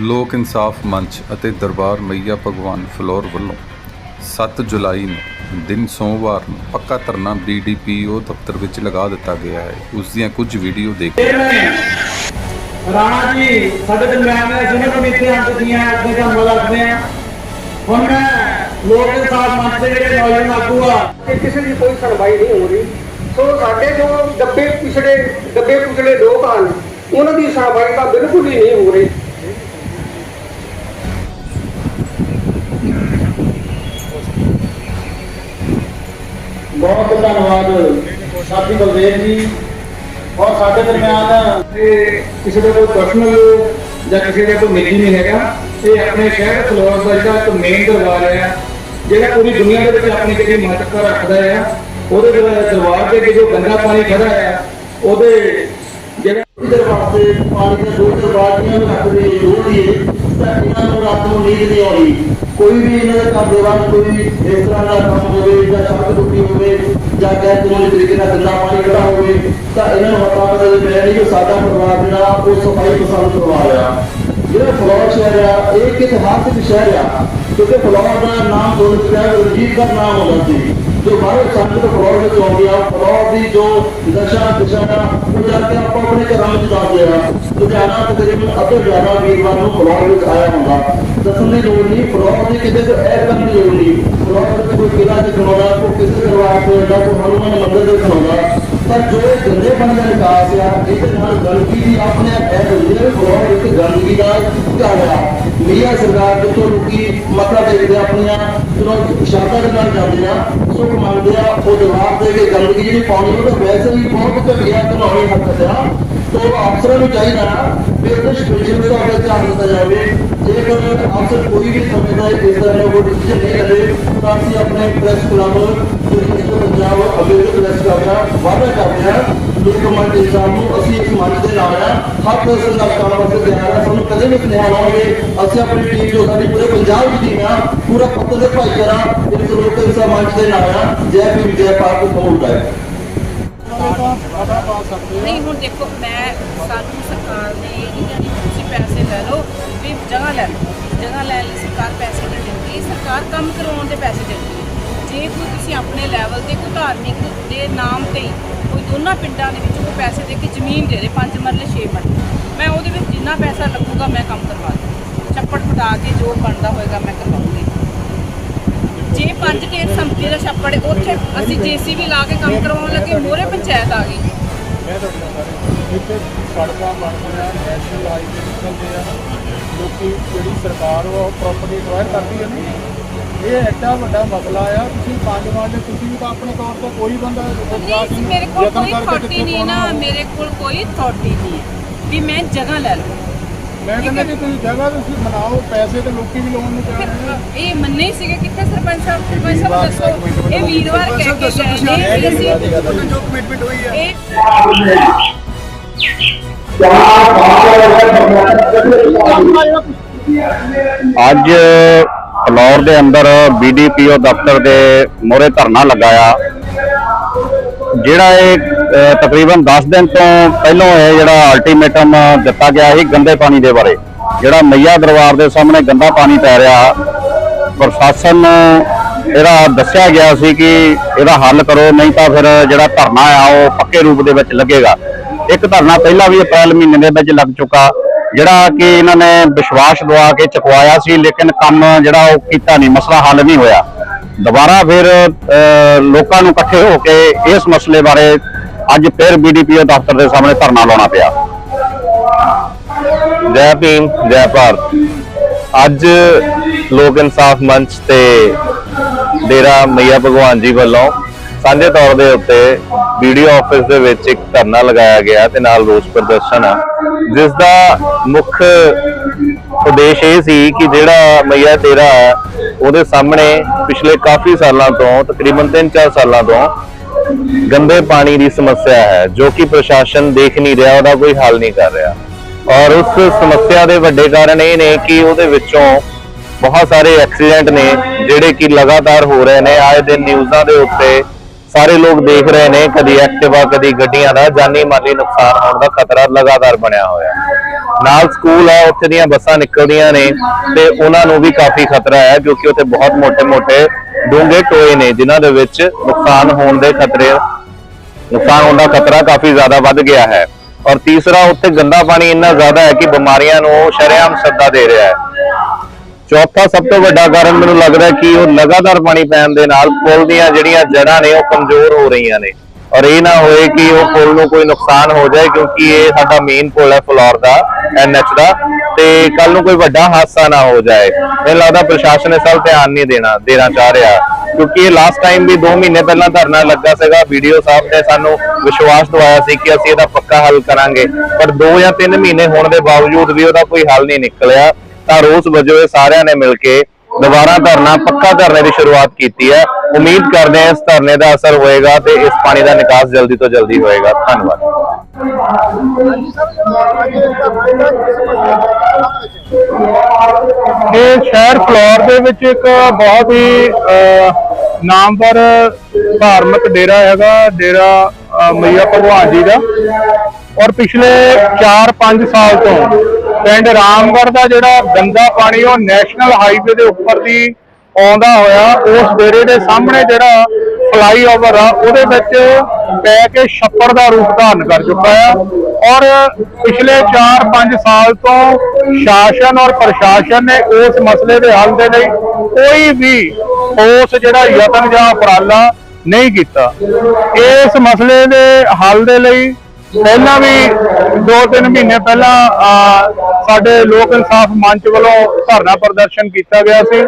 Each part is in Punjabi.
ਲੋਕ ਇਨਸਾਫ ਮੰਚ ਅਤੇ ਦਰਬਾਰ ਮਈਆ ਭਗਵਾਨ ਫਲੋਰ ਵੱਲੋਂ 7 ਜੁਲਾਈ ਨੂੰ, ਦਿਨ ਸੋਮਵਾਰ ਨੂੰ ਪੱਕਾ ਧਰਨਾ ਬੀਡੀਪੀਓ ਦਫ਼ਤਰ ਵਿੱਚ ਲਗਾ ਦਿੱਤਾ ਗਿਆ ਹੈ। ਉਸ ਦੀਆਂ ਕੁਝ ਵੀਡੀਓ ਦੇਖ ਰਾਣਾ ਜੀ, ਸਾਡੇ ਦਰਮਿਆਨ ਨੇ ਜਿਹਨਾਂ ਨੂੰ ਇੱਥੇ ਆਂ ਦੀਆਂ ਆਪਣੇ ਕੰਮ ਲੱਗਦੇ ਆ। ਹੁਣ ਮੈਂ ਲੋਕ ਇਨਸਾਫ ਮੰਚ ਦੇ ਜਿਹੜੇ ਨੌਜਵਾਨ ਆਗੂ ਆ ਕਿ ਕਿਸੇ ਦੀ ਕੋਈ ਸੁਣਵਾਈ ਨਹੀਂ ਹੋ ਰਹੀ। ਸੋ ਸਾਡੇ ਜੋ ਦੱਬੇ ਪਿਛੜੇ ਦੱਬੇ ਪਿਛੜੇ ਲੋਕ ਹਨ, ਉਹਨਾਂ ਦੀ ਸੁਣਵਾਈ ਤਾਂ ਬਿਲਕੁਲ ਹੀ ਨਹੀਂ ਹੋ ਰਹੀ। ਬਹੁਤ ਧੰਨਵਾਦ ਸਾਥੀ ਬਲਦੇਵ ਜੀ ਔਰ ਸਾਡੇ ਦਰਮਿਆਨ ਇਹ ਕਿਸੇ ਦਾ ਕੋਈ ਪਰਸਨਲ ਜਾਂ ਕਿਸੇ ਦਾ ਕੋਈ ਨਿੱਜੀ ਨਹੀਂ ਹੈਗਾ, ਇਹ ਆਪਣੇ ਸ਼ਹਿਰ ਫਲੋਰ ਦਾ ਜਿਹੜਾ ਇੱਕ ਮੇਨ ਦਰਬਾਰ ਹੈ, ਜਿਹੜਾ ਪੂਰੀ ਦੁਨੀਆ ਦੇ ਵਿੱਚ ਆਪਣੀ ਜਿਹੜੀ ਮਹੱਤਤਾ ਰੱਖਦਾ ਹੈ, ਉਹਦੇ ਦਰਬਾਰ ਦੇ ਅੱਗੇ ਜੋ ਗੰਦਾ ਪਾਣੀ ਖੜਾ ਹੈ, ਉਹਦੇ ਜਿਹੜਾ ਇਧਰ ਵਾਸਤੇ ਪਾਣੀ ਦੇ ਦੋ ਦਰਵਾਜ਼ੀਆਂ ਨੂੰ ਰੱਖਦੇ ਲੋੜ ਹੀ ਤਾਂ ਇਹਨਾਂ ਨੂੰ ਰਾਤ ਨੂੰ ਨੀਂਦ ਨਹੀਂ ਆਉਂਦੀ। ਕੋਈ ਵੀ ਇਹਨਾਂ ਦੇ ਘਰ ਦੇ ਕੋਈ ਇਸ ਤਰ੍ਹਾਂ ਦਾ ਕੰਮ ਹੋਵੇ ਜਾਂ ਸੜਕ ਟੁੱਟੀ ਹੋਵੇ ਜਾਂ ਗੈਰ ਕਾਨੂੰਨੀ ਤਰੀਕੇ ਨਾਲ ਗੰਦਾ ਪਾਣੀ ਕੱਢਾ ਹੋਵੇ, ਤਾਂ ਇਹਨਾਂ ਨੂੰ ਪਤਾ ਪਤਾ ਪਿਆ ਨਹੀਂ ਕਿ ਸਾਡਾ ਪਰਿਵਾਰ ਜਿਹੜਾ ਉਹ ਸਫ਼ਾਈ ਪਸੰਦ ਕਰਵਾ ਆ ਜਿਹੜਾ ਫਲੋਰ ਸ਼ਹਿਰ ਆ, ਇਹ ਇੱਕ ਇਤਿਹਾਸਕ ਸ਼ਹਿਰ ਆ, ਕਿਉਂਕਿ ਫਲੋਰ ਦਾ ਨਾਮ ਸੁਣ ਕੇ ਰਣਜੀਤ ਦਾ ਨਾਮ ਹੁੰਦਾ ਸੀ। ਜੋ ਬਾਹਰੋਂ ਸੰਗਤ ਫਲੋਰ ਵਿੱਚ ਆਉਂਦੀ ਆ ਫਲੋਰ ਦੀ ਜੋ ਦਸ਼ਾ ਦਿਸ਼ਾ ਆ ਉਹ ਜਾ ਕੇ ਆਪਾਂ ਆਪਣੇ ਘਰਾਂ ਵਿੱਚ ਦੱਸਦੇ ਆ ਲੁਧਿਆਣਾ ਤਕਰੀਬਨ ਅੱਧੇ ਜ਼ਿਆਦਾ ਵੀਰਵਾਰ ਨੂੰ ਫਲੋਰ ਵਿੱਚ ਆਇਆ ਹੁੰਦਾ। ਦੱਸਣ ਦੀ ਲੋੜ ਨਹੀਂ ਫਲੋਰ ਦੀ ਕਿਤੇ ਤੋਂ ਇਹ ਕਰਨ ਦੀ ਲੋੜ ਨਹੀਂ। ਫਲੋਰ ਵਿੱਚ ਕੋਈ ਕਿਲਾ ਦਿਖਾਉਂਦਾ, ਕੋਈ ਕਿਸੇ ਦਰਬਾਰ ਤੋਂ ਜਾਂ ਕੋਈ ਹਨੂਮਾਨ ਮੰਦਿਰ ਦਿਖਾਉਂਦਾ। ਪਰ ਜੋ ਇਹ ਗੰਦੇ ਪਾਣੀ ਦਾ ਨਿਕਾਸ ਆ, ਇਹਦੇ ਨਾਲ ਗੰਦਗੀ ਦੀ ਆਪਣੇ ਇਹ ਹੁੰਦੀ ਹੈ ਇੱਕ ਗੰਦਗੀ ਦਾ ਘਰ ਆ। ਮੀਆਂ ਸਰਕਾਰ ਜਿੱਥੋਂ ਲੋਕੀ ਮੱਥਾ ਟੇਕਦੇ ਆਪਣੀਆਂ, ਜਦੋਂ ਸ਼ਰਧਾ ਦੇ ਨਾਲ ਜਾਂਦੇ ਆ, ਸੁੱਖ ਮੰਗਦੇ ਆ, ਉਹ ਜਵਾਬ ਦੇ ਕੇ ਗੰਦਗੀ ਜਿਹੜੀ ਪਾਉਣੀ ਉਹ ਤਾਂ ਵੈਸੇ ਵੀ ਬਹੁਤ ਘਟੀਆ ਘਨਾਉਣੀ ਹਰਕਤ ਆ। ਤੋਂ ਅਫਸਰਾਂ ਨੂੰ ਚਾਹੀਦਾ ਨਾ ਵੀ ਉਹਦੇ ਸਪੈਸ਼ਲ ਧਿਆਨ ਦਿੱਤਾ ਜਾਵੇ ਜੇਕਰ ਅਫਸਰ ਕੋਈ ਵੀ ਸਮਝਦਾ ਹੈ ਇਸ ਦਾ ਕੋਈ ਡਿਸੀਜਨ ਨਹੀਂ ਕਰੇ ਤਾਂ ਅਸੀਂ ਆਪਣੇ ਪ੍ਰੈਸ ਕਲੱਬ ਜਿਹੜੀ ਇਸ ਪੰਜਾਬ ਅਬੇਦ ਪ੍ਰੈਸ ਕਲੱਬ ਦਾ ਵਾਅਦਾ ਕਰਦੇ ਹਾਂ ਲੋਕ ਦੇ ਨੂੰ ਅਸੀਂ ਇਸ ਮੰਚ ਦੇ ਨਾਲ ਆ ਹਰ person ਦਾ ਕੰਮ ਵਾਸਤੇ ਤਿਆਰ ਆ ਸਾਨੂੰ ਕਦੇ ਵੀ ਸੁਨੇਹਾ ਲਾਉਣਗੇ ਅਸੀਂ ਆਪਣੀ ਟੀਮ ਜੋ ਸਾਡੀ ਪੂਰੇ ਪੰਜਾਬ ਦੀ ਟੀਮ ਆ ਪੂਰਾ ਪੱਤਰ ਦੇ ਭਾਈਚਾਰਾ ਇਸ ਲੋਕ ਇਸ ਮੰਚ ਦੇ ਨਾਲ ਆ ਜੈ ਭੀਮ ਜੈ ਭਾਰਤ ਕਬੂਲ ਹੈ ਨਹੀਂ, ਹੁਣ ਦੇਖੋ, ਮੈਂ, ਸਾਨੂੰ ਸਰਕਾਰ ਨੇ ਇਹ ਨਹੀਂ ਕਹਿੰਦੀ ਤੁਸੀਂ ਪੈਸੇ ਲੈ ਲਓ, ਵੀ ਜਗ੍ਹਾ ਲੈ ਲਓ। ਜਗ੍ਹਾ ਲੈਣ ਲਈ ਸਰਕਾਰ ਪੈਸੇ ਨਹੀਂ ਦਿੰਦੀ, ਸਰਕਾਰ ਕੰਮ ਕਰਵਾਉਣ ਦੇ ਪੈਸੇ ਦਿੰਦੀ ਜੇ ਕੋਈ ਤੁਸੀਂ ਆਪਣੇ ਲੈਵਲ ਤੇ, ਕੋਈ ਧਾਰਮਿਕ ਦੇ ਨਾਮ ਤੇ ਕੋਈ ਦੋਨਾਂ ਪਿੰਡਾਂ ਦੇ ਵਿੱਚ ਕੋਈ ਪੈਸੇ ਦੇ ਕੇ ਜ਼ਮੀਨ ਦੇ ਦੇ ਪੰਜ ਮਰਲੇ 6 ਮਰਲੇ, ਮੈਂ ਉਹਦੇ ਵਿੱਚ ਜਿੰਨਾ ਪੈਸਾ ਲੱਗੂਗਾ, ਮੈਂ ਕੰਮ ਕਰਵਾ ਦੂੰ ਚੱਪੜ ਫਟਾ ਕੇ ਜੋ ਬਣਦਾ ਹੋਏਗਾ, ਮੈਂ ਕਰਵਾਉਂਗੀ। ਜੇ ਪੰਜ ਢੇਰ ਸੰਪਤੀ ਦਾ ਛੱਪੜ ਉੱਥੇ ਅਸੀਂ ਜੀਸੀਬੀ ਲਾ ਕੇ ਕੰਮ ਕਰਵਾਉਣ ਲੱਗੇ ਮੋਰੇ ਪੰਚਾਇਤ ਆ ਗਈ। ਮੈਂ ਤੁਹਾਡੇ ਨਾਲ ਸਾਰੇ ਇੱਥੇ ਸੜਕਾਂ ਬਣਦੀਆਂ ਨੈਸ਼ਨਲ ਹਾਈਵੇ ਨਿਕਲਦੇ ਆ। ਲੋਕੀ ਜਿਹੜੀ ਸਰਕਾਰ ਉਹ ਪ੍ਰਾਪਰਟੀ ਅਕਵਾਇਰ ਕਰਦੀ ਹੈ ਨਾ ਇਹ ਐਡਾ ਵੱਡਾ ਮਸਲਾ ਆ ਤੁਸੀਂ ਪੰਜ ਵਾਰ ਤੁਸੀਂ ਵੀ ਤਾਂ ਆਪਣੇ ਤੌਰ ਤੇ ਕੋਈ ਬੰਦਾ ਰੁਜ਼ਗਾਰ ਨਹੀਂ ਮੇਰੇ ਕੋਲ ਕੋਈ ਅਥਾਰਟੀ ਨਹੀਂ ਨਾ। ਮੇਰੇ ਕੋਲ ਕੋਈ ਅਥਾਰਟੀ ਨਹੀਂ ਵੀ ਮੈਂ ਜਗ੍ਹਾ ਲੈ ਲਵਾਂ। ਮੈਂ ਕਹਿੰਦਾ ਕਿ ਤੁਸੀਂ ਜਗ੍ਹਾ ਤੁਸੀਂ ਬਣਾਓ ਪੈਸੇ ਤੇ ਲੋਕੀ ਵੀ ਲਾਉਣ ਨੂੰ ਤਿਆਰ ਫਿਰ ਨੇ। ਇਹ ਮੰਨੇ ਹੀ ਸੀਗੇ ਕਿੱਥੇ ਸਰਪੰਚ ਸਾਹਿਬ? ਸਰਪੰਚ ਸਾਹਿਬ ਦੱਸੋ ਇਹ ਵੀਰਵਾਰ ਕਹਿ ਕੇ ਗਏ ਨੇ। ਵੀ ਅਸੀਂ ਜੋ ਕਮਿਟਮੈਂਟ ਹੋਈ ਹੈ। ਇਹ ਅੱਜ ਫਲੋਰ ਦੇ ਅੰਦਰ ਬੀਡੀਪੀਓ ਦਫ਼ਤਰ ਦੇ ਮੋਰੇ ਧਰਨਾ ਲਗਾਇਆ। ਜਿਹੜਾ ਇਹ ਤਕਰੀਬਨ 10 ਦਿਨ ਤੋਂ ਪਹਿਲਾਂ ਇਹ ਜਿਹੜਾ ਅਲਟੀਮੇਟਮ ਦਿੱਤਾ ਗਿਆ ਸੀ ਗੰਦੇ ਪਾਣੀ ਦੇ ਬਾਰੇ। ਜਿਹੜਾ ਮਈਆ ਦਰਬਾਰ ਦੇ ਸਾਹਮਣੇ ਗੰਦਾ ਪਾਣੀ ਪੈ ਰਿਹਾ, ਪ੍ਰਸ਼ਾਸਨ ਨੂੰ ਇਹਦਾ ਦੱਸਿਆ ਗਿਆ ਸੀ ਕਿ ਇਹਦਾ ਹੱਲ ਕਰੋ, ਨਹੀਂ ਤਾਂ ਫਿਰ ਜਿਹੜਾ ਧਰਨਾ ਆ, ਉਹ ਪੱਕੇ ਰੂਪ ਦੇ ਵਿੱਚ ਲੱਗੇਗਾ। ਇੱਕ ਧਰਨਾ ਪਹਿਲਾਂ ਵੀ ਅਪ੍ਰੈਲ ਮਹੀਨੇ ਦੇ ਵਿੱਚ ਲੱਗ ਚੁੱਕਾ, ਜਿਹੜਾ ਕਿ ਇਹਨਾਂ ਨੇ ਵਿਸ਼ਵਾਸ ਦਵਾ ਕੇ ਚੁਕਵਾਇਆ ਸੀ, ਲੇਕਿਨ ਕੰਮ ਜਿਹੜਾ ਉਹ ਕੀਤਾ ਨਹੀਂ, ਮਸਲਾ ਹੱਲ ਨਹੀਂ ਹੋਇਆ। ਦੁਬਾਰਾ ਫਿਰ ਅਹ, ਲੋਕਾਂ ਨੂੰ ਇਕੱਠੇ ਹੋ ਕੇ ਇਸ ਮਸਲੇ ਬਾਰੇ ਅੱਜ ਫਿਰ ਬੀਡੀਪੀਓ ਦਫ਼ਤਰ ਦੇ ਸਾਹਮਣੇ ਧਰਨਾ ਲਾਉਣਾ ਪਿਆ। ਜੈ ਭੀਮ ਜੈ ਭਾਰਤ। ਅੱਜ ਲੋਕ ਇਨਸਾਫ ਮੰਚ ਤੇ ਡੇਰਾ ਮਈਆ ਭਗਵਾਨ ਜੀ ਵੱਲੋਂ ਸਾਂਝੇ ਤੌਰ ਦੇ ਉੱਤੇ ਵੀਡੀਓ ਆਫਿਸ ਦੇ ਵਿੱਚ ਇੱਕ ਧਰਨਾ ਲਗਾਇਆ ਗਿਆ ਤੇ ਨਾਲ ਰੋਸ ਪ੍ਰਦਰਸ਼ਨ ਆ ਜਿਸ ਦਾ ਮੁੱਖ ਉਦੇਸ਼ ਇਹ ਸੀ ਕਿ ਜਿਹੜਾ ਮਈਆ ਡੇਰਾ ਉਹਦੇ ਸਾਹਮਣੇ ਪਿਛਲੇ ਕਾਫੀ ਸਾਲਾਂ ਤੋਂ, ਤਕਰੀਬਨ 3-4 ਸਾਲਾਂ ਤੋਂ ਗੰਦੇ ਪਾਣੀ ਦੀ ਸਮੱਸਿਆ ਹੈ, ਜੋ ਕਿ ਪ੍ਰਸ਼ਾਸਨ ਦੇਖ ਨਹੀਂ ਰਿਹਾ, ਉਹਦਾ ਕੋਈ ਹੱਲ ਨਹੀਂ ਕਰ ਰਿਹਾ ਔਰ ਉਸ ਸਮੱਸਿਆ ਦੇ ਵੱਡੇ ਕਾਰਨ ਇਹ ਨੇ ਕਿ ਉਹਦੇ ਵਿੱਚੋਂ ਬਹੁਤ ਸਾਰੇ ਐਕਸੀਡੈਂਟ ਨੇ, ਜਿਹੜੇ ਕਿ ਲਗਾਤਾਰ ਹੋ ਰਹੇ ਨੇ ਆਏ ਦਿਨ ਨਿਊਜ਼ਾਂ ਦੇ ਉੱਤੇ ਸਾਰੇ ਲੋਕ ਦੇਖ ਰਹੇ ਨੇ, ਕਦੀ ਐਕਟਿਵਾ ਕਦੀ ਗੱਡੀਆਂ ਦਾ ਜਾਨੀ ਮਾਲੀ ਨੁਕਸਾਨ ਹੋਣ ਦਾ ਖਤਰਾ ਲਗਾਤਾਰ ਬਣਿਆ ਹੋਇਆ ਹੈ। ਨਾਲ ਸਕੂਲ ਹੈ ਉੱਥੇ ਦੀਆਂ ਬੱਸਾਂ ਨਿਕਲਦੀਆਂ ਨੇ ਤੇ ਉਹਨਾਂ ਨੂੰ ਵੀ ਕਾਫੀ ਖਤਰਾ ਹੈ ਕਿਉਂਕਿ ਉੱਥੇ ਬਹੁਤ ਮੋٹے-ਮੋٹے ਡੂੰਘੇ ਟੋਏ ਨੇ, ਜਿਨ੍ਹਾਂ ਦੇ ਵਿੱਚ ਨੁਕਸਾਨ ਹੋਣ ਦੇ ਖਤਰੇ, ਨੁਕਸਾਨ ਹੋਣ ਦਾ ਖਤਰਾ ਕਾਫੀ ਜ਼ਿਆਦਾ ਵੱਧ ਗਿਆ ਹੈ। ਔਰ ਤੀਸਰਾ, ਉੱਥੇ ਗੰਦਾ ਪਾਣੀ ਇੰਨਾ ਜ਼ਿਆਦਾ ਹੈ ਕਿ ਬਿਮਾਰੀਆਂ ਨੂੰ ਸ਼ਰਿਆਮ ਸੱਦਾ ਦੇ ਰਿਹਾ ਹੈ। ਚੌਥਾ, ਸਭ ਤੋਂ ਵੱਡਾ ਕਾਰਨ ਮੈਨੂੰ ਲੱਗਦਾ ਕਿ ਉਹ ਲਗਾਤਾਰ ਪਾਣੀ ਪੈਣ ਦੇ ਨਾਲ ਪੁਲ ਦੀਆਂ ਜਿਹੜੀਆਂ ਜੜਾਂ ਨੇ, ਉਹ ਕਮਜ਼ੋਰ ਹੋ ਰਹੀਆਂ ਨੇ। ਔਰ ਇਹ ਨਾ ਹੋਏ ਕਿ ਉਹ ਪੁਲ ਨੂੰ ਕੋਈ ਨੁਕਸਾਨ ਹੋ ਜਾਏ, ਕਿਉਂਕਿ ਇਹ ਸਾਡਾ ਮੇਨ ਪੁਲ ਹੈ ਫਲੋਰ ਦਾ, ਐਨਐਚ ਦਾ, ਤੇ ਕੱਲ ਨੂੰ ਕੋਈ ਵੱਡਾ ਹਾਦਸਾ ਨਾ ਹੋ ਜਾਏ। ਮੈਨੂੰ ਲੱਗਦਾ ਪ੍ਰਸ਼ਾਸਨ ਇਸ ਵੱਲ ਧਿਆਨ ਨਹੀਂ ਦੇਣਾ ਦੇਣਾ ਚਾਹ ਰਿਹਾ। ਕਿਉਂਕਿ ਇਹ ਲਾਸਟ ਟਾਈਮ ਵੀ 2 ਮਹੀਨੇ ਪਹਿਲਾਂ ਧਰਨਾ ਲੱਗਾ ਸੀਗਾ, ਵੀਡੀਓ ਸਾਹਿਬ ਨੇ ਸਾਨੂੰ ਵਿਸ਼ਵਾਸ ਦਿਵਾਇਆ ਸੀ ਕਿ ਅਸੀਂ ਇਹਦਾ ਪੱਕਾ ਹੱਲ ਕਰਾਂਗੇ। ਪਰ 2 ਜਾਂ 3 ਮਹੀਨੇ ਹੋਣ ਦੇ ਬਾਵਜੂਦ ਵੀ ਉਹਦਾ ਕੋਈ ਹੱਲ ਨਹੀਂ ਨਿਕਲਿਆ। ਤਾਂ ਰੋਸ ਵਜੋਂ ਇਹ ਸਾਰਿਆਂ ਨੇ ਮਿਲ ਕੇ ਦੁਬਾਰਾ ਧਰਨਾ ਪੱਕਾ ਧਰਨੇ ਦੀ ਸ਼ੁਰੂਆਤ ਕੀਤੀ ਹੈ। ਉਮੀਦ ਕਰਦੇ ਹਾਂ ਇਸ ਧਰਨੇ ਦਾ ਅਸਰ ਹੋਏਗਾ ਤੇ ਇਸ ਪਾਣੀ ਦਾ ਨਿਕਾਸ ਜਲਦੀ ਤੋਂ ਜਲਦੀ ਹੋਏਗਾ। ਧੰਨਵਾਦ। ਇਹ ਸ਼ਹਿਰ ਫਲੋਰ ਦੇ ਵਿੱਚ ਇੱਕ ਬਹੁਤ ਹੀ ਅਹ, ਨਾਮਵਰ ਧਾਰਮਿਕ ਡੇਰਾ ਹੈਗਾ ਡੇਰਾ ਮਈਆ ਭਗਵਾਨ ਜੀ ਦਾ। ਔਰ ਪਿਛਲੇ 4-5 ਸਾਲ ਤੋਂ ਪਿੰਡ ਰਾਮਗੜ੍ਹ ਦਾ ਜਿਹੜਾ ਗੰਦਾ ਪਾਣੀ ਉਹ ਨੈਸ਼ਨਲ ਹਾਈਵੇ ਦੇ ਉੱਪਰ ਦੀ ਆਉਂਦਾ ਹੋਇਆ, ਉਸ ਡੇਰੇ ਦੇ ਸਾਹਮਣੇ ਜਿਹੜਾ ਫਲਾਈਓਵਰ ਆ, ਉਹਦੇ ਵਿੱਚ ਪੈ ਕੇ ਛੱਪੜ ਦਾ ਰੂਪ ਧਾਰਨ ਕਰ ਚੁੱਕਾ ਆ। ਔਰ ਪਿਛਲੇ 4-5 ਸਾਲ ਤੋਂ ਸ਼ਾਸਨ ਔਰ ਪ੍ਰਸ਼ਾਸਨ ਨੇ ਉਸ ਮਸਲੇ ਦੇ ਹੱਲ ਦੇ ਲਈ ਕੋਈ ਵੀ ਉਸ ਜਿਹੜਾ ਯਤਨ ਜਾਂ ਉਪਰਾਲਾ ਨਹੀਂ ਕੀਤਾ। ਇਸ ਮਸਲੇ ਦੇ ਹੱਲ ਦੇ ਲਈ ਪਹਿਲਾਂ ਵੀ 2-3 ਮਹੀਨੇ ਪਹਿਲਾਂ ਸਾਡੇ ਲੋਕ ਇਨਸਾਫ ਮੰਚ ਵੱਲੋਂ ਧਰਨਾ ਪ੍ਰਦਰਸ਼ਨ ਕੀਤਾ ਗਿਆ ਸੀ।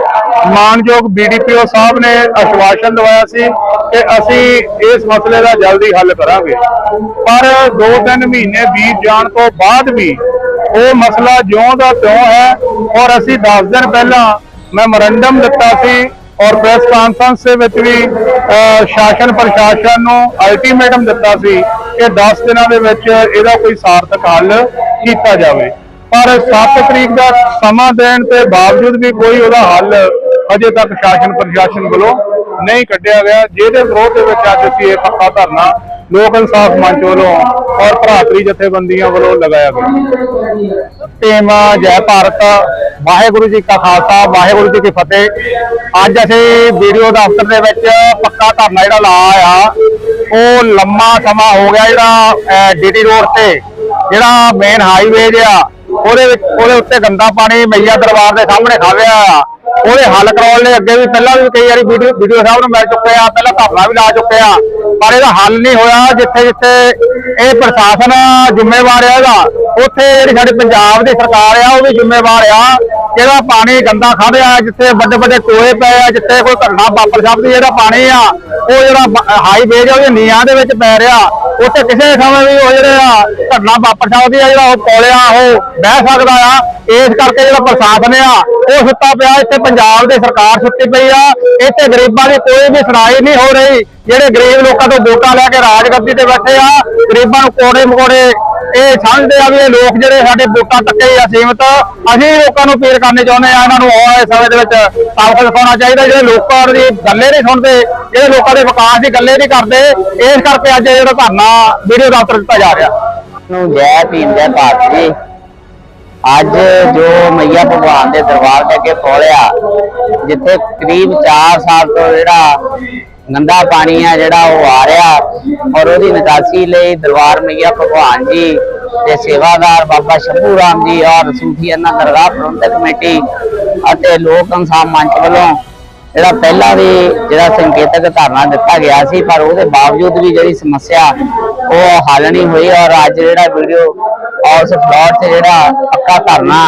ਮਾਨਯੋਗ ਬੀਡੀਪੀਓ ਸਾਹਿਬ ਨੇ ਆਸ਼ਵਾਸਨ ਦਵਾਇਆ ਸੀ ਕਿ ਅਸੀਂ ਇਸ ਮਸਲੇ ਦਾ ਜਲਦੀ ਹੱਲ ਕਰਾਂਗੇ। ਪਰ 2-3 ਮਹੀਨੇ ਬੀਤ ਜਾਣ ਤੋਂ ਬਾਅਦ ਵੀ ਉਹ ਮਸਲਾ ਜਿਉਂ ਦਾ ਤਿਉਂ ਹੈ ਔਰ ਅਸੀਂ 10 ਦਿਨ ਪਹਿਲਾਂ ਮੈਮੋਰੰਡਮ ਦਿੱਤਾ ਸੀ ਔਰ ਪ੍ਰੈਸ ਕਾਨਫਰੰਸ ਦੇ ਵਿੱਚ ਵੀ ਅਹ, ਸ਼ਾਸਨ ਪ੍ਰਸ਼ਾਸਨ ਨੂੰ ਅਲਟੀਮੇਟਮ ਦਿੱਤਾ ਸੀ ਕਿ 10 ਦਿਨਾਂ ਦੇ ਵਿੱਚ ਇਹਦਾ ਕੋਈ ਸਾਰਥਕ ਹੱਲ ਕੀਤਾ ਜਾਵੇ। ਪਰ 7 ਤਰੀਕ ਦਾ ਸਮਾਂ ਦੇਣ ਤੇ ਬਾਵਜੂਦ ਵੀ ਕੋਈ ਉਹਦਾ ਹੱਲ ਅਜੇ ਤੱਕ ਸ਼ਾਸਨ ਪ੍ਰਸ਼ਾਸਨ ਵੱਲੋਂ ਨਹੀਂ ਕੱਢਿਆ ਗਿਆ ਜਿਹਦੇ ਵਿਰੋਧ ਦੇ ਵਿੱਚ ਅੱਜ ਅਸੀਂ ਇਹ ਪੱਕਾ ਧਰਨਾ ਲੋਕ ਇਨਸਾਫ ਮੰਚ ਵੱਲੋਂ ਔਰ ਭਰਾਤਰੀ ਜਥੇਬੰਦੀਆਂ ਵੱਲੋਂ ਲਗਾਇਆ ਗਿਆ। ਟੀਮ ਜੈ ਭਾਰਤ, ਵਾਹਿਗੁਰੂ ਜੀ ਕਾ ਖਾਲਸਾ, ਵਾਹਿਗੁਰੂ ਜੀ ਕੀ ਫਤਿਹ। ਅੱਜ ਅਸੀਂ ਵੀਡੀਓ ਦਫ਼ਤਰ ਦੇ ਵਿੱਚ ਪੱਕਾ ਧਰਨਾ ਜਿਹੜਾ ਲਾਇਆ ਆ, ਉਹ ਲੰਮਾ ਸਮਾਂ ਹੋ ਗਿਆ ਜਿਹੜਾ ਡੀਟੀ ਰੋਡ ਤੇ, ਜਿਹੜਾ ਮੇਨ ਹਾਈਵੇ ਜਿਹਾ, ਉਹਦੇ ਵਿੱਚ, ਉਹਦੇ ਉੱਤੇ ਗੰਦਾ ਪਾਣੀ ਮਈਆ ਦਰਬਾਰ ਦੇ ਸਾਹਮਣੇ ਖਾਵਿਆ ਆ। ਉਹਦੇ ਹੱਲ ਕਰਾਉਣ ਲਈ ਅੱਗੇ ਵੀ ਪਹਿਲਾਂ ਵੀ ਕਈ ਵਾਰੀ ਵੀਡੀਓ ਵੀਡੀਓ ਸਾਹਿਬ ਨੂੰ ਮਿਲ ਚੁੱਕੇ ਆ ਪਹਿਲਾਂ ਧਰਨਾ ਵੀ ਲਾ ਚੁੱਕੇ ਆ ਪਰ ਇਹਦਾ ਹੱਲ ਨਹੀਂ ਹੋਇਆ ਜਿੱਥੇ ਜਿੱਥੇ ਇਹ ਪ੍ਰਸ਼ਾਸਨ ਜ਼ਿੰਮੇਵਾਰ ਹੈਗਾ। ਉੱਥੇ ਜਿਹੜੀ ਸਾਡੀ ਪੰਜਾਬ ਦੀ ਸਰਕਾਰ ਆ, ਉਹ ਵੀ ਜ਼ਿੰਮੇਵਾਰ ਆ। ਜਿਹੜਾ ਪਾਣੀ ਗੰਦਾ ਖੜਿਆ ਜਿੱਥੇ ਵੱਡੇ ਵੱਡੇ ਟੋਏ ਪਏ ਆ, ਜਿੱਥੇ ਕੋਈ ਘਟਨਾ ਵਾਪਰ ਸਕਦੀ ਜਿਹੜਾ ਪਾਣੀ ਆ, ਉਹ ਜਿਹੜਾ ਹਾਈਵੇ ਜਾਂ ਉਹਦੀਆਂ ਨੀਆਂ ਦੇ ਵਿੱਚ ਪੈ ਰਿਹਾ। ਉੱਥੇ ਕਿਸੇ ਸਮੇਂ ਵੀ ਉਹ ਜਿਹੜੇ ਆ, ਘਟਨਾ ਵਾਪਰ ਸਕਦੀ ਆ, ਜਿਹੜਾ ਉਹ ਕੋਲਿਆ ਉਹ ਬਹਿ ਸਕਦਾ ਆ। ਇਸ ਕਰਕੇ ਜਿਹੜਾ ਪ੍ਰਸ਼ਾਸਨ ਆ, ਉਹ ਸੁੱਤਾ ਪਿਆ। ਇੱਥੇ ਪੰਜਾਬ ਦੀ ਸਰਕਾਰ ਸੁੱਤੀ ਪਈ ਆ। ਇੱਥੇ ਗਰੀਬਾਂ ਦੀ ਕੋਈ ਵੀ ਸੁਣਾਈ ਨਹੀਂ ਹੋ ਰਹੀ। ਜਿਹੜੇ ਗਰੀਬ ਲੋਕਾਂ ਤੋਂ ਵੋਟਾਂ ਲੈ ਕੇ ਰਾਜ ਗੱਦੀ ਤੇ ਬੈਠੇ ਆ, ਗਰੀਬਾਂ ਨੂੰ ਕੋੜੇ ਮਕੋੜੇ ਇਹ ਸਮਝਦੇ ਆ ਵੀ ਇਹ ਲੋਕ ਜਿਹੜੇ ਸਾਡੇ ਵੋਟਾਂ ਤੱਕੇ ਆ ਸੀਮਤ, ਅਸੀਂ ਲੋਕਾਂ ਨੂੰ ਅਪੀਲ ਕਰਨੀ ਚਾਹੁੰਦੇ ਆ, ਇਹਨਾਂ ਨੂੰ ਆਉਣ ਵਾਲੇ ਸਮੇਂ ਦੇ ਵਿੱਚ ਸਾਬਕਤ ਦਿਖਾਉਣਾ ਚਾਹੀਦਾ, ਜਿਹੜੇ ਲੋਕਾਂ ਦੀ ਗੱਲੇ ਨਹੀਂ ਸੁਣਦੇ, ਜਿਹੜੇ ਲੋਕਾਂ ਦੇ ਵਿਕਾਸ ਦੀ ਗੱਲੇ ਨਹੀਂ ਕਰਦੇ, ਇਸ ਕਰਕੇ ਅੱਜ ਜਿਹੜਾ ਧਰਨਾ ਵੀਡੀਓ ਦਫ਼ਤਰ ਦਿੱਤਾ ਜਾ ਰਿਹਾ। ਨੂੰ ਜੈ ਭੀਮ, ਜੈ ਭਾਰਤ ਜੀ। ਅੱਜ ਜੋ ਮਈਆ ਭਗਵਾਨ ਦੇ ਦਰਬਾਰ ਦੇ ਅੱਗੇ ਪਹੁੰਚਿਆ ਜਿੱਥੇ ਕਰੀਬ 4 ਸਾਲ ਤੋਂ ਜਿਹੜਾ ਗੰਦਾ ਪਾਣੀ ਆ ਜਿਹੜਾ ਉਹ ਆ ਰਿਹਾ ਔਰ ਉਹਦੀ ਨਿਕਾਸੀ ਲਈ ਦਰਬਾਰ ਮਈਆ ਭਗਵਾਨ ਜੀ ਤੇ ਸੇਵਾਦਾਰ ਬਾਬਾ ਸ਼ੰਭੂ ਰਾਮ ਜੀ ਔਰ ਸੂਫੀਆਨਾ ਦਰਗਾਹ ਪ੍ਰਬੰਧਕ ਕਮੇਟੀ ਅਤੇ ਲੋਕ ਇਨਸਾਫ ਮੰਚ ਵੱਲੋਂ ਜਿਹੜਾ ਪਹਿਲਾਂ ਵੀ ਜਿਹੜਾ ਸੰਕੇਤਕ ਧਰਨਾ ਦਿੱਤਾ ਗਿਆ ਸੀ, ਪਰ ਉਹਦੇ ਬਾਵਜੂਦ ਵੀ ਜਿਹੜੀ ਸਮੱਸਿਆ ਉਹ ਹੱਲ ਨਹੀਂ ਹੋਈ ਔਰ ਅੱਜ ਜਿਹੜਾ ਵੀਡੀਓ ਉਸ ਫਲੋਰ ਤੇ ਜਿਹੜਾ ਪੱਕਾ ਧਰਨਾ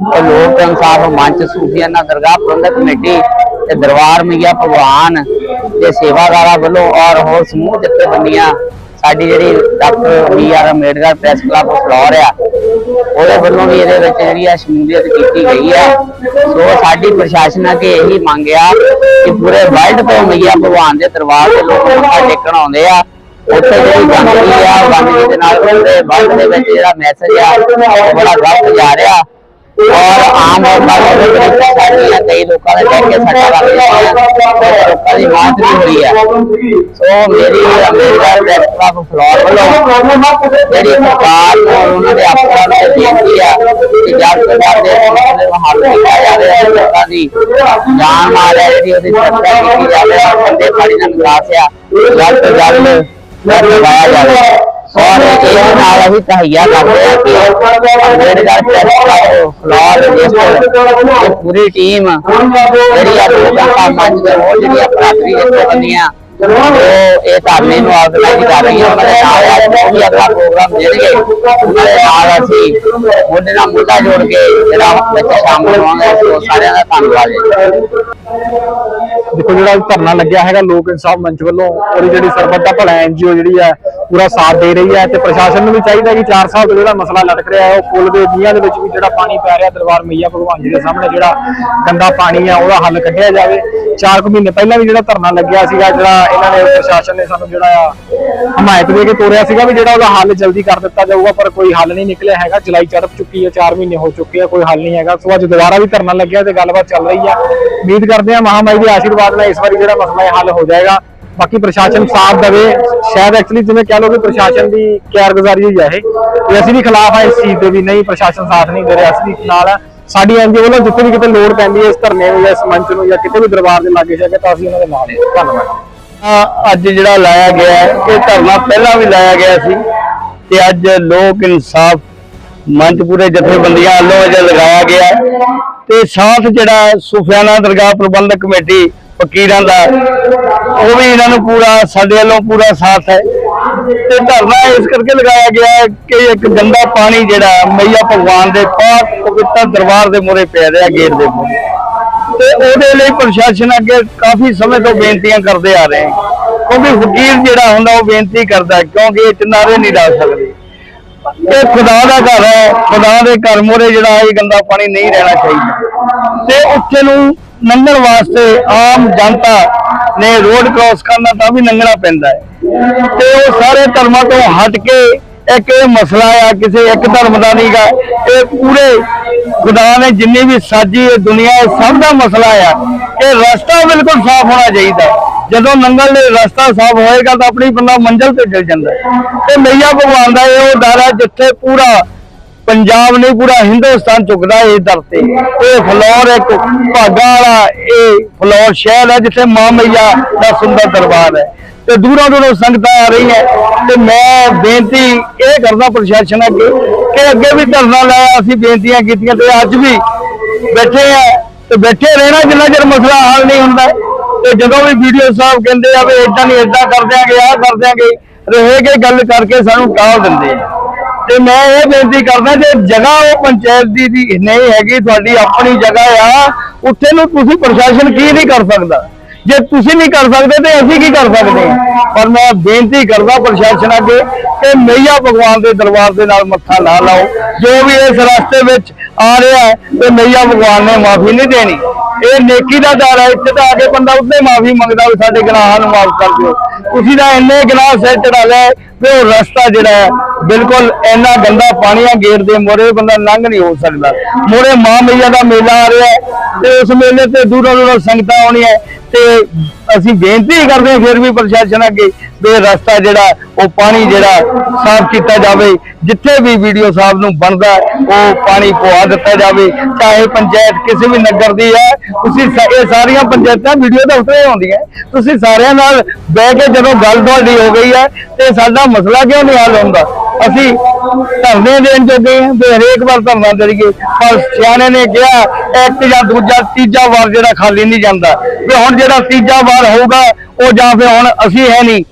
ਉਹ ਲੋਕ ਇਨਸਾਫ ਮੰਚ ਸੂਫੀਆਨਾ ਦਰਗਾਹ ਪ੍ਰਬੰਧਕ ਕਮੇਟੀ ਤੇ ਦਰਬਾਰ ਮਈਆ ਭਗਵਾਨ ਦੇ ਸੇਵਾਦਾਰਾਂ ਵੱਲੋਂ ਔਰ ਹੋਰ ਸਮੂਹ ਜਥੇਬੰਦੀਆਂ, ਸਾਡੀ ਜਿਹੜੀ doctor B R Ambedkar press club floor ਆ, ਉਹਦੇ ਵੱਲੋਂ ਵੀ ਇਹਦੇ ਵਿੱਚ ਜਿਹੜੀ ਆ ਸ਼ਮੂਲੀਅਤ ਕੀਤੀ ਗਈ ਆ। ਸੋ ਸਾਡੀ ਪ੍ਰਸ਼ਾਸਨ ਅੱਗੇ ਇਹੀ ਮੰਗਿਆ ਕਿ ਪੂਰੇ ਵਰਲਡ ਤੋਂ ਮਈਆ ਭਗਵਾਨ ਦੇ ਦਰਬਾਰ ਤੇ ਲੋਕ ਮੱਥਾ ਟੇਕਣ ਆਉਂਦੇ ਆ। ਉੱਥੇ ਜਿਹੜੀ ਗੰਦਗੀ ਆ ਗੰਦਗੀ ਦੇ ਨਾਲ ਪੂਰੇ ਵਰਲਡ ਦੇ ਵਿੱਚ ਜਿਹੜਾ ਮੈਸੇਜ ਆ, ਉਹ ਬੜਾ ਗਲਤ ਜਾ ਰਿਹਾ। ਔਰ ਆਮ ਲੋਕਾਂ ਦੇ ਵੀ ਬੜੀ ਪਰੇਸ਼ਾਨੀ ਹੈ ਕਈ ਲੋਕਾਂ ਦੇ ਕਹਿ ਕੇ ਸੱਟਾਂ ਲੱਗ ਤੇ ਲੋਕਾਂ ਦੀ ਮੌਤ ਵੀ ਹੋਈ ਹੈ ਸੋ ਮੇਰੀ ਅੰਬੇਡਕਰ ਰੈਸਟੋਰੈਂਟ ਫਲੋਰ ਵੱਲੋਂ ਜਿਹੜੀ ਸਰਕਾਰ ਨੂੰ ਉਹਨਾਂ ਦੇ ਅਫਸਰਾਂ ਨੂੰ ਬੇਨਤੀ ਹੈ ਕਿ ਜਲਦ ਤੋਂ ਜਲਦ ਇਸ ਮਸਲੇ ਨੂੰ ਹੱਲ ਕੀਤਾ ਜਾਵੇ ਔਰ ਲੋਕਾਂ ਦੀ ਜਾਨ ਮਾਲ ਹੈ ਜਿਹੜੀ ਉਹਦੀ ਸੁਰੱਖਿਆ ਕੀਤੀ ਜਾਵੇ ਬੰਦੇ ਪਾਣੀ ਦਾ ਨਿਕਾਸ ਆ। ਜਲਦ ਤੋਂ ਜਲਦ ਕਰਵਾਇਆ ਜਾਵੇ ਔਰ ਇਹ ਨਾਲ ਅਸੀਂ ਤਹਈਆ ਕਰਦੇ ਹਾਂ ਕਿ ਅੰਬੇਡਕਰ ਰੈਸਟੋਰੈਂਟ ਫਲੋਰ ਰਜਿਸਟਰ ਇਹ ਪੂਰੀ ਟੀਮ ਜਿਹੜੀ ਆ ਲੋਕਾਂ ਦਾ ਮੰਚ ਦੇ ਹੋਰ ਜਿਹੜੀ ਅਪਰਾਧੀ ਜਥੇਬੰਦੀਆਂ ਉਹ ਇਹ ਧਰਨੇ ਨੂੰ ਆਰਗੇਨਾਈਜ਼ ਕਰ ਰਹੀ ਹੈ ਮੇਰੇ ਨਾਲ ਅੱਜ ਜੋ ਵੀ ਆਪਣਾ ਪ੍ਰੋਗਰਾਮ ਦੇਣਗੇ। ਉਹਨਾਂ ਨਾਲ ਅਸੀਂ ਉਹਦੇ ਨਾਲ ਮੁੱਦਾ ਜੋੜ ਕੇ ਜਿਹੜਾ ਵਿੱਚ ਸ਼ਾਮਲ ਹੋਵਾਂਗੇ ਸੋ ਸਾਰਿਆਂ ਦਾ ਧੰਨਵਾਦ ਦੇਖੋ ਜਿਹੜਾ ਧਰਨਾ ਲੱਗਿਆ ਹੈਗਾ, ਲੋਕ ਇਨਸਾਫ ਮੰਚ ਵੱਲੋਂ, ਉਹਦੀ ਜਿਹੜੀ ਸਰਬੱਤ ਦਾ ਭਲਾ ਐਨਜੀਓ ਜਿਹੜੀ ਹੈ ਪੂਰਾ ਸਾਥ ਦੇ ਰਹੀ ਹੈ ਤੇ ਪ੍ਰਸ਼ਾਸਨ ਨੂੰ ਵੀ ਚਾਹੀਦਾ ਕਿ 4 ਸਾਲ ਤੋਂ ਜਿਹੜਾ ਮਸਲਾ ਲਟਕ ਰਿਹਾ ਹੈ, ਉਹ ਪੁਲ ਦੇ ਜੀਆਂ ਦੇ ਵਿੱਚ ਵੀ ਜਿਹੜਾ ਪਾਣੀ ਪੈ ਰਿਹਾ, ਦਰਬਾਰ ਮਈਆ ਭਗਵਾਨ ਜੀ ਦੇ ਸਾਹਮਣੇ ਜਿਹੜਾ ਗੰਦਾ ਪਾਣੀ ਆ, ਉਹਦਾ ਹੱਲ ਕੱਢਿਆ ਜਾਵੇ। 4 ਕੁ ਮਹੀਨੇ ਪਹਿਲਾਂ ਵੀ ਜਿਹੜਾ ਧਰਨਾ ਲੱਗਿਆ ਸੀਗਾ, ਜਿਹੜਾ ਇਹਨਾਂ ਨੇ ਪ੍ਰਸ਼ਾਸਨ ਨੇ ਸਾਨੂੰ ਜਿਹੜਾ ਆ ਹਮਾਇਤ ਦੇ ਕੇ ਤੋਰਿਆ ਸੀਗਾ ਵੀ ਜਿਹੜਾ ਉਹਦਾ ਹੱਲ ਜਲਦੀ ਕਰ ਦਿੱਤਾ ਜਾਊਗਾ, ਪਰ ਕੋਈ ਹੱਲ ਨਹੀਂ ਨਿਕਲਿਆ ਹੈਗਾ। ਜੁਲਾਈ ਚੜ੍ਹ ਚੁੱਕੀ ਹੈ 4 ਮਹੀਨੇ ਹੋ ਚੁੱਕੇ ਆ, ਕੋਈ ਹੱਲ ਨਹੀਂ ਹੈਗਾ। ਸੋ ਅੱਜ ਦੁਬਾਰਾ ਵੀ ਧਰਨਾ ਲੱਗਿਆ ਤੇ ਗੱਲਬਾਤ ਚੱਲ ਰਹੀ ਆ। ਉਮੀਦ ਕਰਦੇ ਆ ਮਹਾਮਾਈ ਦੇ ਆਸ਼ੀਰਵਾਦ ਨਾਲ ਇਸ ਵਾਰੀ ਜਿਹੜਾ ਮਸਲਾ ਹੈ ਹੱਲ ਹੋ ਜਾਏਗਾ। ਬਾਕੀ ਪ੍ਰਸ਼ਾਸਨ ਸਾਥ ਦੇਵੇ। ਸ਼ਾਇਦ ਐਕਚੁਅਲੀ ਜਿਵੇਂ ਕਹਿ ਲਓ ਕਿ ਪ੍ਰਸ਼ਾਸਨ ਦੀ ਕਾਰਗੁਜ਼ਾਰੀ ਹੋਈ ਹੈ ਇਹ ਤੇ ਅਸੀਂ ਵੀ ਖਿਲਾਫ ਆ ਇਸ ਚੀਜ਼ ਦੇ ਵੀ। ਨਹੀਂ, ਪ੍ਰਸ਼ਾਸਨ ਸਾਥ ਨਹੀਂ ਦੇ ਰਿਹਾ। ਅਸੀਂ ਨਾਲ ਆ। ਸਾਡੀ ਐਨਜੀਓ ਵੱਲੋਂ ਜਿੱਥੇ ਵੀ ਕਿਤੇ ਲੋੜ ਪੈਂਦੀ ਹੈ ਇਸ ਧਰਨੇ ਨੂੰ ਜਾਂ ਇਸ ਮੰਚ ਨੂੰ ਜਾਂ ਕਿਤੇ ਵੀ ਦਰਬਾਰ ਦੇ ਲਾਗੇ ਜਾ ਤਾਂ ਅਸੀਂ ਉਹਨਾਂ ਦੇ ਨਾਲ ਹਾਂ ਧੰਨਵਾਦ। ਅੱਜ ਜਿਹੜਾ ਲਾਇਆ ਗਿਆ ਇਹ ਧਰਨਾ ਪਹਿਲਾਂ ਵੀ ਲਾਇਆ ਗਿਆ ਸੀ ਤੇ ਅੱਜ ਲੋਕ ਇਨਸਾਫ ਮੰਚ ਪੂਰੇ ਜਥੇਬੰਦੀਆਂ ਵੱਲੋਂ ਅਜੇ ਲਗਾਇਆ ਗਿਆ ਹੈ ਤੇ ਸਾਥ ਜਿਹੜਾ ਸੁਫਿਆਨਾ ਦਰਗਾਹ ਪ੍ਰਬੰਧਕ ਕਮੇਟੀ ਫਕੀਰਾਂ ਦਾ, ਉਹ ਵੀ ਇਹਨਾਂ ਨੂੰ ਪੂਰਾ, ਸਾਡੇ ਵੱਲੋਂ ਪੂਰਾ ਸਾਥ ਹੈ। ਤੇ ਧਰਨਾ ਇਸ ਕਰਕੇ ਲਗਾਇਆ ਗਿਆ ਹੈ ਕਿ ਇੱਕ ਗੰਦਾ ਪਾਣੀ ਜਿਹੜਾ ਮਈਆ ਭਗਵਾਨ ਦੇ ਪਾਕ ਪਵਿੱਤਰ ਦਰਬਾਰ ਦੇ ਮੂਹਰੇ ਪੈ ਰਿਹਾ, ਗੇਟ ਦੇ ਮੂਹਰੇ। ਤੇ ਉਹਦੇ ਲਈ ਪ੍ਰਸ਼ਾਸਨ ਅੱਗੇ ਕਾਫੀ ਸਮੇਂ ਤੋਂ ਬੇਨਤੀਆਂ ਕਰਦੇ ਆ ਰਹੇ ਕਿਉਂਕਿ ਫਕੀਰ ਜਿਹੜਾ ਹੁੰਦਾ, ਉਹ ਬੇਨਤੀ ਕਰਦਾ ਕਿਉਂਕਿ ਇਹ ਕਿਨਾਰੇ ਨਹੀਂ ਲਾ ਸਕਦੇ। ਇਹ ਖੁਦਾ ਦਾ ਘਰ ਹੈ, ਖੁਦਾ ਦੇ ਘਰ ਮੂਹਰੇ ਜਿਹੜਾ ਇਹ ਗੰਦਾ ਪਾਣੀ ਨਹੀਂ ਰਹਿਣਾ ਚਾਹੀਦਾ। ਤੇ ਉੱਥੇ ਨੂੰ ਲੰਘਣ ਵਾਸਤੇ ਆਮ ਜਨਤਾ ਨੇ ਰੋਡ ਕ੍ਰਾਸ ਕਰਨਾ ਤਾਂ ਵੀ ਲੰਘਣਾ ਪੈਂਦਾ ਹੈ। ਤੇ ਉਹ ਸਾਰੇ ਧਰਮਾਂ ਤੋਂ ਹਟ ਕੇ ਇੱਕ ਇਹ ਮਸਲਾ ਆ, ਕਿਸੇ ਇੱਕ ਧਰਮ ਦਾ ਨਹੀਂਗਾ ਇਹ ਪੂਰੇ ਖੁਦਾ ਨੇ ਜਿੰਨੀ ਵੀ ਸਾਜੀ ਇਹ ਦੁਨੀਆ, ਇਹ ਸਭ ਦਾ ਮਸਲਾ ਆ। ਇਹ ਰਸਤਾ ਬਿਲਕੁਲ ਸਾਫ਼ ਹੋਣਾ ਚਾਹੀਦਾ। ਜਦੋਂ ਲੰਘਣ ਲਈ ਰਸਤਾ ਸਾਫ਼ ਹੋਏਗਾ ਤਾਂ ਆਪਣੀ ਬੰਦਾ ਮੰਜ਼ਲ ਤੇ ਚਲ ਜਾਂਦਾ। ਤੇ ਮਈਆ ਭਗਵਾਨ ਦਾ ਇਹ ਉਹ ਦਰ ਹੈ ਜਿੱਥੇ ਪੂਰਾ ਪੰਜਾਬ ਨਹੀਂ, ਪੂਰਾ ਹਿੰਦੁਸਤਾਨ ਝੁਕਦਾ ਹੈ ਇਸ ਦਰ ਤੇ। ਇਹ ਫਲੋਰ ਇੱਕ ਭਾਗਾ ਵਾਲਾ, ਇਹ ਫਲੋਰ ਸ਼ਹਿਰ ਹੈ ਜਿੱਥੇ ਮਾਂ ਮਈਆ ਦਾ ਸੁੰਦਰ ਦਰਬਾਰ ਹੈ। ਤੇ ਦੂਰੋਂ ਦੂਰੋਂ ਸੰਗਤਾਂ ਆ ਰਹੀਆਂ। ਤੇ ਮੈਂ ਬੇਨਤੀ ਇਹ ਕਰਦਾ ਪ੍ਰਸ਼ਾਸਨ ਅੱਗੇ ਕਿ ਅੱਗੇ ਵੀ ਧਰਨਾ ਲਾਇਆ, ਅਸੀਂ ਬੇਨਤੀਆਂ ਕੀਤੀਆਂ ਤੇ ਅੱਜ ਵੀ ਬੈਠੇ ਆ। ਤੇ ਬੈਠੇ ਰਹਿਣਾ ਜਿੰਨਾ ਚਿਰ ਮਸਲਾ ਹੱਲ ਨਹੀਂ ਹੁੰਦਾ। ਤੇ ਜਦੋਂ ਵੀ ਵੀਡੀਓ ਸਾਹਿਬ ਕਹਿੰਦੇ ਆ ਵੀ ਇਦਾਂ ਨਹੀਂ ਇਦਾਂ ਕਰ ਦਿਆਂਗੇ, ਆਹ ਕਰ ਦਿਆਂਗੇ ਰਹੇ ਕੇ ਗੱਲ ਕਰਕੇ ਸਾਨੂੰ ਟਾਲ ਦਿੰਦੇ ਆ। ਤੇ ਮੈਂ ਇਹ ਬੇਨਤੀ ਕਰਦਾ ਜੇ ਜਗ੍ਹਾ ਉਹ ਪੰਚਾਇਤ ਦੀ ਦੀ ਨਹੀਂ ਹੈਗੀ, ਤੁਹਾਡੀ ਆਪਣੀ ਜਗ੍ਹਾ ਆ, ਉੱਥੇ ਨੂੰ ਤੁਸੀਂ ਪ੍ਰਸ਼ਾਸਨ ਕੀ ਨਹੀਂ ਕਰ ਸਕਦਾ। ਜੇ ਤੁਸੀਂ ਨਹੀਂ ਕਰ ਸਕਦੇ ਤੇ ਅਸੀਂ ਕੀ ਕਰ ਸਕਦੇ? ਪਰ ਮੈਂ ਬੇਨਤੀ ਕਰਦਾ ਪ੍ਰਸ਼ਾਸਨ ਅੱਗੇ ਕਿ ਮਈਆ ਭਗਵਾਨ ਦੇ ਦਰਬਾਰ ਦੇ ਨਾਲ ਮੱਥਾ ਨਾ ਲਾਓ। ਜੋ ਵੀ ਇਸ ਰਸਤੇ ਵਿੱਚ ਆ ਰਿਹਾ ਹੈ, ਤੇ ਮਈਆ ਭਗਵਾਨ ਨੇ ਮਾਫੀ ਨਹੀਂ ਦੇਣੀ। ਇਹ ਨੇਕੀ ਦਾ ਦਰ ਹੈ, ਇੱਥੇ ਤਾਂ ਆ ਕੇ ਬੰਦਾ ਉੱਤੇ ਮਾਫੀ ਮੰਗਦਾ ਵੀ ਸਾਡੇ ਗੁਨਾਹਾਂ ਨੂੰ ਮਾਫ ਕਰ ਦਿਓ। ਤੁਸੀਂ ਤਾਂ ਇੰਨੇ ਗੁਨਾਹ ਸਿਰ ਚੜਾ ਲਏ ਤੇ ਉਹ ਰਸਤਾ ਜਿਹੜਾ ਹੈ, ਬਿਲਕੁਲ ਇੰਨਾ ਗੰਦਾ ਪਾਣੀ ਆ ਗੇਟ ਦੇ ਮੋਰੇ ਬੰਦਾ ਲੰਘ ਨਹੀਂ ਹੋ ਸਕਦਾ। ਮੋਰੇ ਮਾਂ ਮਈਆ ਦਾ ਮੇਲਾ ਆ ਰਿਹਾ ਤੇ ਉਸ ਮੇਲੇ ਤੇ ਦੂਰੋਂ ਦੂਰੋਂ ਸੰਗਤਾਂ ਆਉਣੀਆਂ ਤੇ ਅਸੀਂ ਬੇਨਤੀ ਕਰਦੇ ਹਾਂ ਫਿਰ ਵੀ ਪ੍ਰਸ਼ਾਸਨ ਅੱਗੇ ਵੀ ਰਸਤਾ ਜਿਹੜਾ, ਉਹ ਪਾਣੀ ਜਿਹੜਾ ਸਾਫ਼ ਕੀਤਾ ਜਾਵੇ, ਜਿੱਥੇ ਵੀ ਵੀਡੀਓ ਸਾਹਿਬ ਨੂੰ ਬਣਦਾ, ਉਹ ਪਾਣੀ ਪਵਾ ਦਿੱਤਾ ਜਾਵੇ, ਚਾਹੇ ਪੰਚਾਇਤ ਕਿਸੇ ਵੀ ਨਗਰ ਦੀ ਹੈ, ਤੁਸੀਂ ਇਹ ਸਾਰੀਆਂ ਪੰਚਾਇਤਾਂ ਵੀਡੀਓ ਦਫ਼ਤਰੇ ਆਉਂਦੀਆਂ ਤੁਸੀਂ ਸਾਰਿਆਂ ਨਾਲ ਬਹਿ ਕੇ ਜਦੋਂ ਗੱਲ ਤੁਹਾਡੀ ਹੋ ਗਈ ਹੈ, ਤੇ ਸਾਡਾ ਮਸਲਾ ਕਿਉਂ ਨਹੀਂ ਹੱਲ ਹੁੰਦਾ? ਅਸੀਂ ਧਰਨੇ ਦੇਣ ਜੋਗੇ ਹਾਂ ਵੀ ਹਰੇਕ ਵਾਰ ਧਰਨਾ ਦੇਈਏ ਪਰ ਸਿਆਣੇ ਨੇ ਕਿਹਾ, ਇੱਕ ਜਾਂ ਦੂਜਾ ਤੀਜਾ ਵਾਰ ਜਿਹੜਾ ਖਾਲੀ ਨਹੀਂ ਜਾਂਦਾ। ਵੀ ਹੁਣ ਜਿਹੜਾ ਤੀਜਾ ਵਾਰ ਹੋਊਗਾ, ਉਹ ਜਾਂ ਫਿਰ ਹੁਣ ਅਸੀਂ ਹੈ ਨਹੀਂ।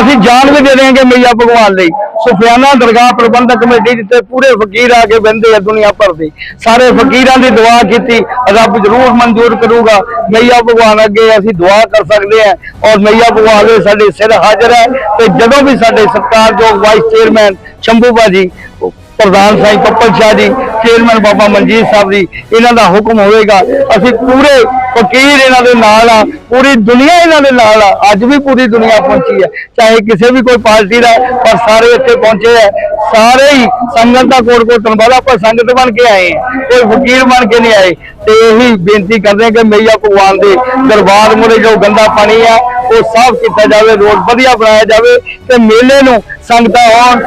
ਅਸੀਂ ਜਾਨ ਵੀ ਦੇ ਦੇਵਾਂਗੇ ਮਈਆ ਭਗਵਾਨ ਲਈ। ਸੁਫਿਆਨਾ ਦਰਗਾਹ ਪ੍ਰਬੰਧਕ ਕਮੇਟੀ ਜਿੱਥੇ ਪੂਰੇ ਫਕੀਰ ਆ ਕੇ ਬਹਿੰਦੇ ਆ ਦੁਨੀਆ ਭਰ ਦੇ। ਸਾਰੇ ਫਕੀਰਾਂ ਦੀ ਦੁਆ ਕੀਤੀ, ਰੱਬ ਜ਼ਰੂਰ ਮਨਜ਼ੂਰ ਕਰੂਗਾ। ਮਈਆ ਭਗਵਾਨ ਅੱਗੇ ਅਸੀਂ ਦੁਆ ਕਰ ਸਕਦੇ ਹਾਂ ਔਰ ਮਈਆ ਭਗਵਾਨ ਦੇ ਸਾਡੇ ਸਿਰ ਹਾਜ਼ਰ ਹੈ ਤੇ ਜਦੋਂ ਵੀ ਸਾਡੇ ਸਰਕਾਰ ਸਤਿਕਾਰਯੋਗ ਵਾਈਸ ਚੇਅਰਮੈਨ ਸ਼ੰਭੂ ਬਾਜੀ ਪ੍ਰਧਾਨ ਸਾਈਂ ਪੱਪਲ ਸ਼ਾਹ ਜੀ ਚੇਅਰਮੈਨ ਬਾਬਾ ਮਨਜੀਤ ਸਾਹਿਬ ਦੀ ਇਹਨਾਂ ਦਾ ਹੁਕਮ ਹੋਵੇਗਾ। ਅਸੀਂ ਪੂਰੇ ਫਕੀਰ ਇਹਨਾਂ ਦੇ ਨਾਲ ਆ, ਪੂਰੀ ਦੁਨੀਆ ਇਹਨਾਂ ਦੇ ਨਾਲ ਆ, ਅੱਜ ਵੀ ਪੂਰੀ ਦੁਨੀਆ ਪਹੁੰਚੀ ਹੈ ਚਾਹੇ ਕਿਸੇ ਵੀ ਕੋਈ ਪਾਰਟੀ ਦਾ, ਪਰ ਸਾਰੇ ਇੱਥੇ ਪਹੁੰਚੇ ਆ। ਸਾਰੇ ਹੀ ਸੰਗਤ ਦਾ ਕੋਟ ਕੋਟ ਧੰਨਵਾਦ ਆਪਾਂ ਸੰਗਤ ਬਣ ਕੇ ਆਏ ਹਾਂ। ਕੋਈ ਫਕੀਰ ਬਣ ਕੇ ਨਹੀਂ ਆਏ। ਤੇ ਇਹੀ ਬੇਨਤੀ ਕਰਦੇ ਹਾਂ ਕਿ ਮਈਆ ਭਗਵਾਨ ਦੇ ਦਰਬਾਰ ਮੁਰੇ ਜੋ ਗੰਦਾ ਪਾਣੀ ਆ, ਉਹ ਸਾਫ਼ ਕੀਤਾ ਜਾਵੇ, ਰੋਡ ਵਧੀਆ ਬਣਾਇਆ ਜਾਵੇ ਤੇ ਮੇਲੇ ਨੂੰ ਸੰਗਤਾਂ ਆਉਣ,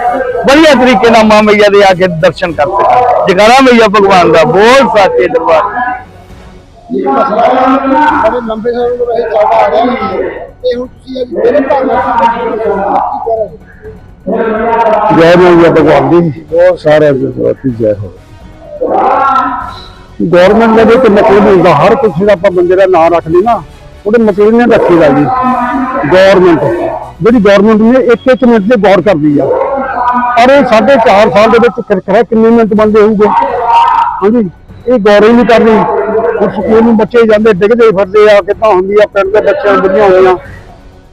ਵਧੀਆ ਤਰੀਕੇ ਨਾਲ ਮਾਂ ਮਈਆ ਦੇ ਆ ਕੇ ਦਰਸ਼ਨ ਕਰ ਸਕਣ। ਜਗਾਰਾ ਮਈਆ ਭਗਵਾਨ ਦਾ? ਬੋਲ ਸਾਚੇ ਦਰਬਾਰ। ਬੜੇ ਲੰਬੇ ਸਮੇਂ ਤੋਂ ਇਹ ਚੱਲਦਾ ਆ ਰਿਹਾ ਤੇ ਹੁਣ ਤੁਸੀਂ ਅੱਜ ਮੇਰੇ ਘਰ ਕੀ ਕਹਿ ਰਹੇ ਹੋ? ਜੈ ਮਈਆ ਭਗਵਾਨ ਦੀ। ਬਹੁਤ ਸਾਰਾ ਜਗਤੀ ਜੈ ਹੋ। ਗਵਰਨਮੈਂਟ ਦੇ ਵਿੱਚ ਮਤਲਬ ਹੁੰਦਾ ਹਰ ਕਿਸੇ ਦਾ ਆਪਾਂ ਬੰਦੇ ਦਾ ਨਾਮ ਰੱਖ ਲਈ ਨਾ ਉਹਦੇ ਮਤਲਬ ਨੇ ਰੱਖੀਦਾ ਜੀ ਗਵਰਨਮੈਂਟ ਜਿਹੜੀ ਗਵਰਨਮੈਂਟ ਨੇ ਇੱਕ ਇੱਕ ਮਿੰਟ ਤੇ ਗੌਰ ਕਰਦੀ ਆ। ਪਰ ਇਹ ਸਾਢੇ ਚਾਰ ਸਾਲ ਦੇ ਵਿੱਚ ਕਿਰਕਰਾ ਕਿੰਨੇ ਮਿੰਟ ਬੰਦੇ ਹੋਊਗੇ। ਹਾਂਜੀ, ਇਹ ਗੌਰ ਹੀ ਨਹੀਂ ਕਰਦੀ ਹੁਣ ਸਕੂਲ ਨੂੰ ਬੱਚੇ ਜਾਂਦੇ ਡਿੱਗਦੇ ਫਿਰਦੇ ਆ, ਕਿੱਦਾਂ ਹੁੰਦੀ ਆ, ਪਿੰਡ ਦੇ ਬੱਚਿਆਂ ਨੂੰ ਹੋਈਆਂ।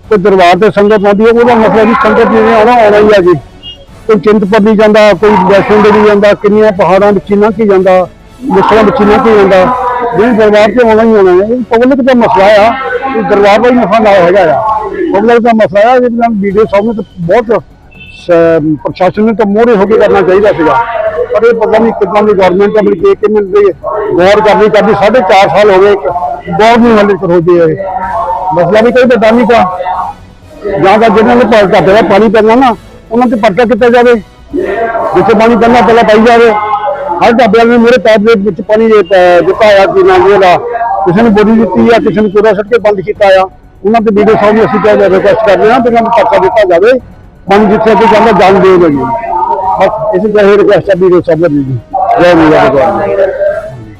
ਕੋਈ ਦਰਬਾਰ ਤੇ ਸੰਗਤ ਆਉਂਦੀ ਹੈ ਉਹਦਾ ਮਸਲਾ ਵੀ ਸੰਗਤ ਨੇ ਆਉਣਾ ਆਉਣਾ ਹੀ ਆ ਜੀ। ਕੋਈ ਚਿੰਤਪੁਰਨੀ ਜਾਂਦਾ, ਕੋਈ ਵੈਸ਼ਨੋ ਦੇਵੀ ਜਾਂਦਾ, ਕਿੰਨੀਆਂ ਪਹਾੜਾਂ ਵਿੱਚ ਲੰਘ ਕੇ ਜਾਂਦਾ, ਮੁਸਲਾਂ ਵਿੱਚ ਲੰਘ ਕੇ ਜਾਂਦਾ। ਵੀ ਦਰਬਾਰ ਤੇ ਆਉਣਾ ਹੀ ਆਉਣਾ ਹੈ, ਇਹ ਪਬਲਿਕ ਦਾ ਮਸਲਾ ਆ। ਇਹ ਦਰਬਾਰ ਦਾ ਹੀ ਮਸਲਾ ਨਾ ਹੈਗਾ ਆ। ਪਬਲਿਕ ਦਾ ਮਸਲਾ ਆ, ਜਿਹਦੇ ਨਾਲ ਵੀਡੀਓ ਸਾਹਿਬ ਬਹੁਤ ਪ੍ਰਸ਼ਾਸਨ ਨੂੰ ਤਾਂ ਮੋਹਰੇ ਹੋ ਕੇ ਕਰਨਾ ਚਾਹੀਦਾ ਸੀਗਾ। ਪਰ ਇਹ ਪਤਾ ਨਹੀਂ ਕਿੱਦਾਂ ਦੀ ਗਵਰਨਮੈਂਟ ਹੈ ਬਲਕਿ ਇੱਕ ਮਿੰਟ ਦੀ ਗੌਰ ਕਰਨੀ ਕਰਦੀ ਸਾਢੇ ਚਾਰ ਸਾਲ ਹੋ ਗਏ ਗੌਰ ਨਹੀਂ ਹਲੇ ਕਰੋ ਜੀ ਇਹ। ਮਸਲਾ ਵੀ ਕੋਈ ਵੱਡਾ ਨਹੀਂ ਕਾ ਜਾਂ ਤਾਂ ਜਿਹਨਾਂ ਨੇ ਘਰ ਦਾ ਪਾਣੀ ਪੈਣਾ ਨਾ, ਉਹਨਾਂ ਤੇ ਪਰਚਾ ਕੀਤਾ ਜਾਵੇ। ਜਿੱਥੇ ਪਾਣੀ ਪੈਣਾ ਪਹਿਲਾਂ ਪਾਈ ਜਾਵੇ। ਹਰ ਢਾਬਿਆਂ ਨੇ ਮੇਰੇ ਪੈਪ ਦੇ ਵਿੱਚ ਪਾਣੀ ਦਿੱਤਾ ਆ ਕਿ ਨਾ ਜਿਹੜਾ ਕਿਸੇ ਨੇ ਬੋਰੀ ਦਿੱਤੀ ਆ, ਕਿਸੇ ਨੇ ਕੂੜਾ ਸੱਟ ਕੇ ਬੰਦ ਕੀਤਾ ਆ। ਉਹਨਾਂ ਤੇ ਵੀਡੀਓ ਸਾਹਿਬ ਨੂੰ ਅਸੀਂ ਕਹਿੰਦੇ ਰਿਕੁਐਸਟ ਕਰਦੇ ਹਾਂ ਕਿ ਪਰਚਾ ਦਿੱਤਾ ਜਾਵੇ। ਪਾਣੀ ਜਿੱਥੇ ਅੱਗੇ ਜਾਂਦਾ ਜਾਣ ਦੇ ਲਗੀ ਬਸ, ਇਸੇ ਤਰ੍ਹਾਂ ਰਿਕੁਐਸਟ ਹੈ ਵੀਡੀਓ ਸਾਹਿਬ ਜੀ ਜੈ ਮੀਆਂ ਭਗਵਾਨ।